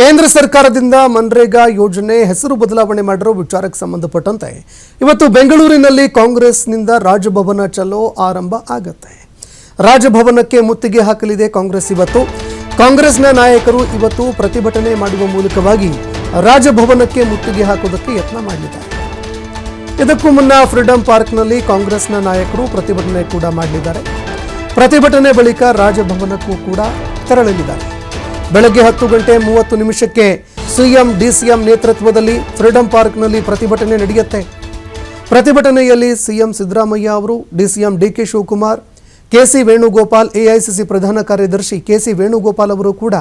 ಕೇಂದ್ರ ಸರ್ಕಾರದಿಂದ ಮನ್ರೇಗಾ ಯೋಜನೆ ಹೆಸರು ಬದಲಾವಣೆ ಮಾಡಿರೋ ವಿಚಾರಕ್ಕೆ ಸಂಬಂಧಪಟ್ಟಂತೆ ಇವತ್ತು ಬೆಂಗಳೂರಿನಲ್ಲಿ ಕಾಂಗ್ರೆಸ್ನಿಂದ ರಾಜಭವನ ಚಲೋ ಆರಂಭ ಆಗತ್ತೆ. ರಾಜಭವನಕ್ಕೆ ಮುತ್ತಿಗೆ ಹಾಕಲಿದೆ ಕಾಂಗ್ರೆಸ್ ಇವತ್ತು. ಕಾಂಗ್ರೆಸ್ನ ನಾಯಕರು ಇವತ್ತು ಪ್ರತಿಭಟನೆ ಮಾಡುವ ಮೂಲಕವಾಗಿ ರಾಜಭವನಕ್ಕೆ ಮುತ್ತಿಗೆ ಹಾಕೋದಕ್ಕೆ ಯತ್ನ ಮಾಡಲಿದ್ದಾರೆ. ಇದಕ್ಕೂ ಮುನ್ನ ಫ್ರೀಡಂ ಪಾರ್ಕ್ನಲ್ಲಿ ಕಾಂಗ್ರೆಸ್ನ ನಾಯಕರು ಪ್ರತಿಭಟನೆ ಕೂಡ ಮಾಡಲಿದ್ದಾರೆ. ಪ್ರತಿಭಟನೆ ಬಳಿಕ ರಾಜಭವನಕ್ಕೂ ಕೂಡ ತೆರಳಲಿದ್ದಾರೆ. ಬೆಳಗ್ಗೆ ಹತ್ತು ಗಂಟೆ ಮೂವತ್ತು ನಿಮಿಷಕ್ಕೆ ಸಿಎಂ, ಡಿಸಿಎಂ ನೇತೃತ್ವದಲ್ಲಿ ಫ್ರೀಡಂ ಪಾರ್ಕ್ನಲ್ಲಿ ಪ್ರತಿಭಟನೆ ನಡೆಯುತ್ತೆ. ಪ್ರತಿಭಟನೆಯಲ್ಲಿ ಸಿಎಂ ಸಿದ್ದರಾಮಯ್ಯ ಅವರು, DCM DK Shivakumar KC Venugopal, AICC ಪ್ರಧಾನ ಕಾರ್ಯದರ್ಶಿ ಕೆಸಿ ವೇಣುಗೋಪಾಲ್ ಅವರು ಕೂಡ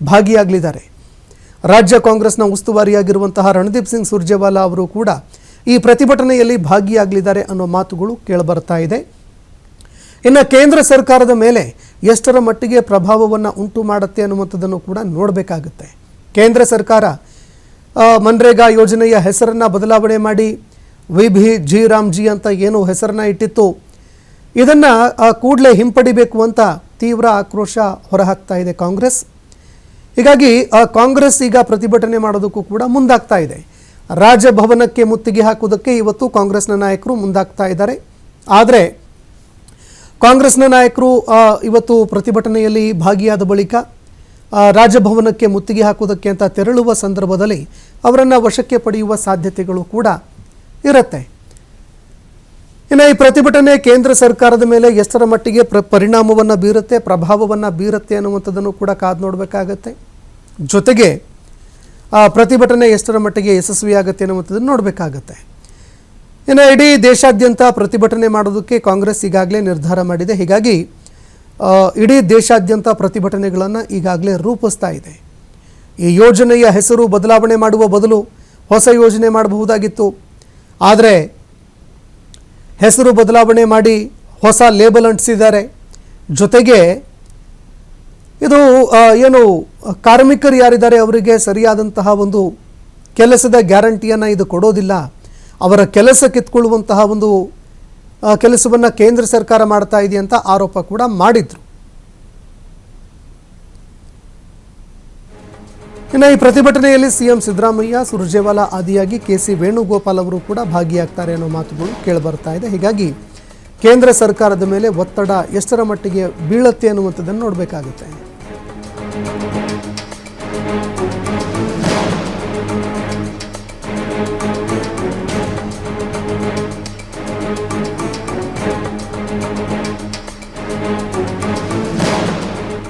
ಭಾಗಿಯಾಗಲಿದ್ದಾರೆ. ರಾಜ್ಯ ಕಾಂಗ್ರೆಸ್ನ ಉಸ್ತುವಾರಿಯಾಗಿರುವಂತಹ ರಣದೀಪ್ ಸಿಂಗ್ ಸುರ್ಜೇವಾಲಾ ಅವರು ಕೂಡ ಈ ಪ್ರತಿಭಟನೆಯಲ್ಲಿ ಭಾಗಿಯಾಗಲಿದ್ದಾರೆ ಅನ್ನೋ ಮಾತುಗಳು ಕೇಳಬರ್ತಾ ಇದೆ. ಇನ್ನು ಕೇಂದ್ರ ಸರ್ಕಾರದ ಮೇಲೆ ಎಷ್ಟರ ಮಟ್ಟಿಗೆ ಪ್ರಭಾವವನ್ನು ಉಂಟು ಮಾಡುತ್ತೆ ಅನ್ನುವಂಥದ್ದನ್ನು ಕೂಡ ನೋಡಬೇಕಾಗುತ್ತೆ. ಕೇಂದ್ರ ಸರ್ಕಾರ ಮನ್ರೇಗಾ ಯೋಜನೆಯ ಹೆಸರನ್ನು ಬದಲಾವಣೆ ಮಾಡಿ ವಿ ಭಿ ಜಿ ರಾಮ್ ಜಿ ಅಂತ ಏನು ಹೆಸರನ್ನ ಇಟ್ಟಿತ್ತು. ಇದನ್ನು ಕೂಡಲೇ ಹಿಂಪಡಿಬೇಕು ಅಂತ ತೀವ್ರ ಆಕ್ರೋಶ ಹೊರಹಾಕ್ತಾ ಇದೆ ಕಾಂಗ್ರೆಸ್. ಹೀಗಾಗಿ ಕಾಂಗ್ರೆಸ್ ಈಗ ಪ್ರತಿಭಟನೆ ಮಾಡೋದಕ್ಕೂ ಕೂಡ ಮುಂದಾಗ್ತಾ ಇದೆ. ರಾಜಭವನಕ್ಕೆ ಮುತ್ತಿಗೆ ಹಾಕುವುದಕ್ಕೆ ಇವತ್ತು ಕಾಂಗ್ರೆಸ್ನ ನಾಯಕರು ಮುಂದಾಗ್ತಾ ಇದ್ದಾರೆ. ಆದರೆ ಕಾಂಗ್ರೆಸ್ನ ನಾಯಕರು ಇವತ್ತು ಪ್ರತಿಭಟನೆಯಲ್ಲಿ ಭಾಗಿಯಾದ ಬಳಿಕ ರಾಜಭವನಕ್ಕೆ ಮುತ್ತಿಗೆ ಹಾಕುವುದಕ್ಕೆ ಅಂತ ತೆರಳುವ ಸಂದರ್ಭದಲ್ಲಿ ಅವರನ್ನು ವಶಕ್ಕೆ ಪಡೆಯುವ ಸಾಧ್ಯತೆಗಳು ಕೂಡ ಇರುತ್ತೆ. ಇನ್ನು ಈ ಪ್ರತಿಭಟನೆ ಕೇಂದ್ರ ಸರ್ಕಾರದ ಮೇಲೆ ಎಷ್ಟರ ಮಟ್ಟಿಗೆ ಪ್ರ, ಪರಿಣಾಮವನ್ನು ಬೀರುತ್ತೆ, ಪ್ರಭಾವವನ್ನು ಬೀರುತ್ತೆ ಅನ್ನುವಂಥದ್ದನ್ನು ಕೂಡ ಕಾದು ನೋಡಬೇಕಾಗತ್ತೆ. ಜೊತೆಗೆ, ಆ, ಪ್ರತಿಭಟನೆ ಎಷ್ಟರ ಮಟ್ಟಿಗೆ ಯಶಸ್ವಿಯಾಗುತ್ತೆ ಅನ್ನುವಂಥದ್ದನ್ನು ನೋಡಬೇಕಾಗತ್ತೆ. ಇನ್ನು ಇಡೀ ದೇಶಾದ್ಯಂತ ಪ್ರತಿಭಟನೆ ಮಾಡೋದಕ್ಕೆ ಕಾಂಗ್ರೆಸ್ ಈಗಾಗಲೇ ನಿರ್ಧಾರ ಮಾಡಿದೆ. ಹೀಗಾಗಿ ಇಡೀ ದೇಶಾದ್ಯಂತ ಪ್ರತಿಭಟನೆಗಳನ್ನು ಈಗಾಗಲೇ ರೂಪಿಸ್ತಾ ಇದೆ. ಈ ಯೋಜನೆಯ ಹೆಸರು ಬದಲಾವಣೆ ಮಾಡುವ ಬದಲು ಹೊಸ ಯೋಜನೆ ಮಾಡಬಹುದಾಗಿತ್ತು. ಆದರೆ, ಹೆಸರು ಬದಲಾವಣೆ ಮಾಡಿ ಹೊಸ ಲೇಬಲ್ ಅಂಟಿಸಿದ್ದಾರೆ. ಜೊತೆಗೆ, ಇದು ಏನು, ಕಾರ್ಮಿಕರು ಯಾರಿದ್ದಾರೆ ಅವರಿಗೆ ಸರಿಯಾದಂತಹ ಒಂದು ಕೆಲಸದ ಗ್ಯಾರಂಟಿಯನ್ನು ಇದು ಕೊಡೋದಿಲ್ಲ. ಅವರ ಕೆಲಸ ಕಿತ್ಕೊಳ್ಳುವಂತಹ ಒಂದು ಕೆಲಸವನ್ನು ಕೇಂದ್ರ ಸರ್ಕಾರ ಮಾಡ್ತಾ ಇದೆ ಅಂತ ಆರೋಪ ಕೂಡ ಮಾಡಿದ್ರು. ಇನ್ನು ಈ ಪ್ರತಿಭಟನೆಯಲ್ಲಿ ಸಿಎಂ ಸಿದ್ದರಾಮಯ್ಯ, ಸುರ್ಜೇವಾಲ ಆದಿಯಾಗಿ ಕೆ ಸಿ ವೇಣುಗೋಪಾಲ್ ಅವರು ಕೂಡ ಭಾಗಿಯಾಗ್ತಾರೆ ಅನ್ನೋ ಮಾತುಗಳು ಕೇಳಿಬರ್ತಾ ಇದೆ. ಹೀಗಾಗಿ ಕೇಂದ್ರ ಸರ್ಕಾರದ ಮೇಲೆ ಒತ್ತಡ ಎಷ್ಟರ ಮಟ್ಟಿಗೆ ಬೀಳತ್ತೆ ಅನ್ನುವಂಥದ್ದನ್ನು ನೋಡಬೇಕಾಗುತ್ತೆ.